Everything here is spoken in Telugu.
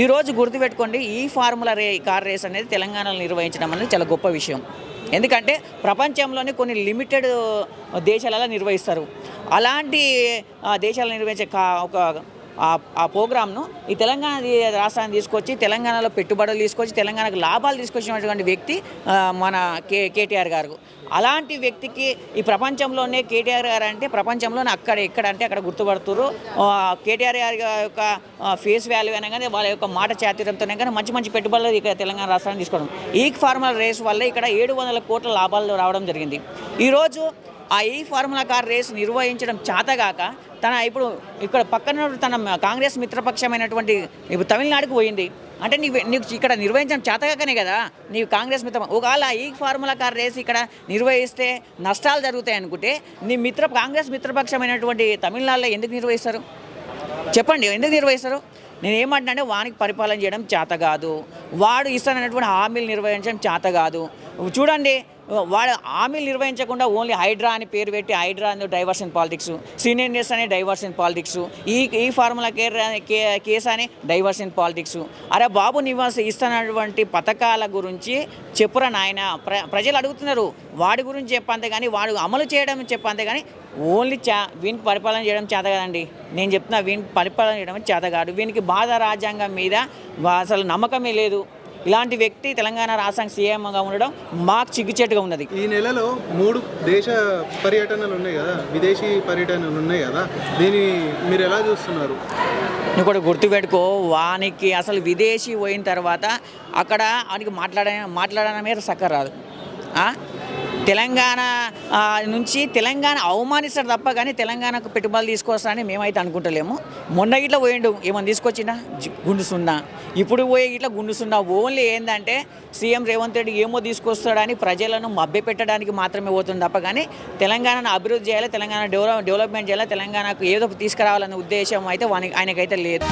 ఈ రోజు గుర్తుపెట్టుకోండి ఈ ఫార్ములా రే కార్ రేస్ అనేది తెలంగాణలో నిర్వహించడం అనేది చాలా గొప్ప విషయం. ఎందుకంటే ప్రపంచంలోని కొన్ని లిమిటెడ్ దేశాలలో నిర్వహిస్తారు. అలాంటి దేశాలు నిర్వహించే కా ఒక ఆ- ఆ ప్రోగ్రామ్ను ఈ తెలంగాణ రాష్ట్రాన్ని తీసుకొచ్చి తెలంగాణలో పెట్టుబడులు తీసుకొచ్చి తెలంగాణకు లాభాలు తీసుకొచ్చినటువంటి వ్యక్తి మన కే కేటీఆర్ గారు. అలాంటి వ్యక్తికి ఈ ప్రపంచంలోనే కేటీఆర్ గారు అంటే ప్రపంచంలోనే అక్కడ ఎక్కడ అంటే అక్కడ గుర్తుపడుతున్నారు కేటీఆర్ గారి యొక్క ఫేస్ వాల్యూ అయినా కానీ వాళ్ళ యొక్క మాట చాతుర్యంతోనే కానీ మంచి మంచి పెట్టుబడులు ఇక్కడ తెలంగాణ రాష్ట్రాన్ని తీసుకోవడం ఈ ఫార్మల్ రేస్ వల్ల ఇక్కడ ఏడు వందల కోట్ల లాభాలు రావడం జరిగింది. ఈరోజు ఆ ఈ ఫార్ములా కార్ రేస్ నిర్వహించడం చేతగాక తన ఇప్పుడు ఇక్కడ పక్కన తన కాంగ్రెస్ మిత్రపక్షమైనటువంటి ఇప్పుడు తమిళనాడుకు పోయింది. అంటే నీవు నీకు ఇక్కడ నిర్వహించడం చేతగాకనే కదా? నీవు కాంగ్రెస్ మిత్ర ఒకవేళ ఈ ఫార్ములా కార్ రేస్ ఇక్కడ నిర్వహిస్తే నష్టాలు జరుగుతాయి అనుకుంటే నీ మిత్ర కాంగ్రెస్ మిత్రపక్షమైనటువంటి తమిళనాడులో ఎందుకు నిర్వహిస్తారు? చెప్పండి ఎందుకు నిర్వహిస్తారు? నేను ఏమంటున్నానంటే వానికి పరిపాలన చేయడం చేత కాదు వాడు ఇస్తానన్నటువంటి హామీలు నిర్వహించడం చేత కాదు చూడండి వాడు హామీలు నిర్వహించకుండా ఓన్లీ హైడ్రా అని పేరు పెట్టి హైడ్రా అని డైవర్షన్ పాలిటిక్స్ సీనియర్నెస్ అనే డైవర్షన్ పాలిటిక్స్ ఈ ఈ ఫార్ములా కేర్ కేసు అని డైవర్షన్ పాలిటిక్స్. అరే బాబు నివాస్ ఇస్తున్నటువంటి పథకాల గురించి చెప్పురా నాయన. ప్ర ప్రజలు అడుగుతున్నారు వాడి గురించి చెప్పంతే కానీ వాడు అమలు చేయడం చెప్పంతే కానీ ఓన్లీ చా వీని పరిపాలన చేయడం చేత కదండి. నేను చెప్తున్నా వీని పరిపాలన చేయడం చేత కాదు. వీనికి బాధ రాజ్యాంగం మీద అసలు నమ్మకమే లేదు. ఇలాంటి వ్యక్తి తెలంగాణ రాష్ట్రానికి సీఎంగా ఉండడం మాకు చిగ్గుచేటుగా ఉన్నది. ఈ నెలలో మూడు దేశ పర్యటనలు ఉన్నాయి కదా విదేశీ పర్యటనలు ఉన్నాయి కదా దీన్ని మీరు ఎలా చూస్తున్నారు? నువ్వు కూడా గుర్తుపెట్టుకో వానికి అసలు విదేశీ పోయిన తర్వాత అక్కడ వానికి మాట్లాడ మాట్లాడడమే సక్కర రాదు. ఆ? తెలంగాణ నుంచి తెలంగాణ అవమానిస్తారు తప్ప కానీ తెలంగాణకు పెట్టుబడులు తీసుకొస్తారని మేమైతే అనుకుంటలేము. మొన్న ఇట్లా పోయిండు ఏమని తీసుకొచ్చిందా గుండు సున్నా. ఇప్పుడు పోయే ఇట్లా గుండు సున్నా. ఓన్లీ ఏంటంటే సీఎం రేవంత్ రెడ్డి ఏమో తీసుకొస్తాడని ప్రజలను మభ్యపెట్టడానికి మాత్రమే పోతుంది తప్ప కానీ తెలంగాణను అభివృద్ధి చేయాలి తెలంగాణ డెవలప్ డెవలప్మెంట్ చేయాలి తెలంగాణకు ఏదో తీసుకురావాలనే ఉద్దేశం అయితే వానికి ఆయనకైతే లేదు.